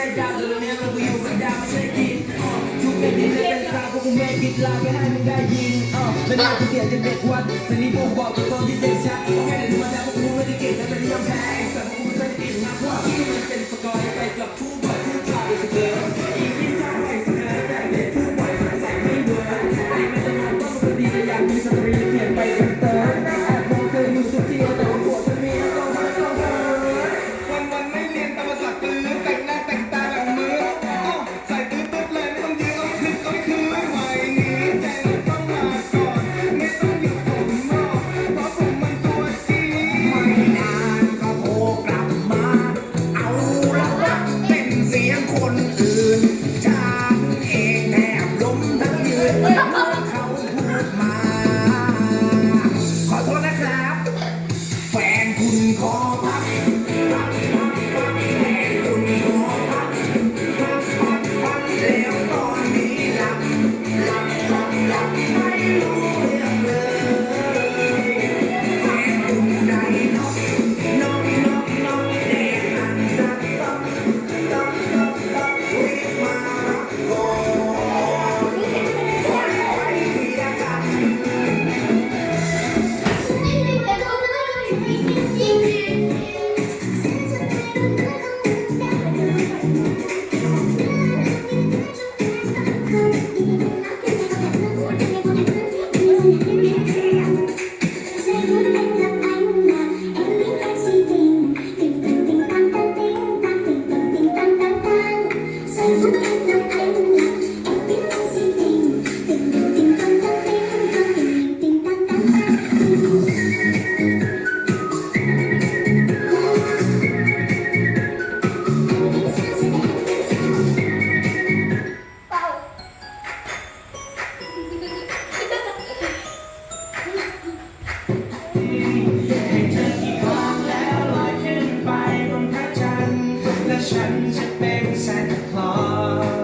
check out the mirror when you sit down check it uh, you can get it and try to make it live ให้มึงได้ยินเออและนี่เสียงจะเด็กวัดสนิทผมบอกตัวตนที่เด็กชัดแค่เดินมาแล้วพวกมึงไม่ได้เก่งแต่เป็นยังแพง friends, your baby Santa Claus.